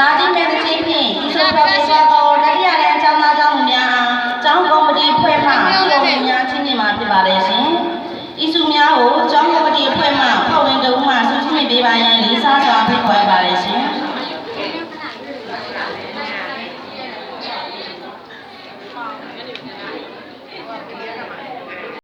शादी में चाहिए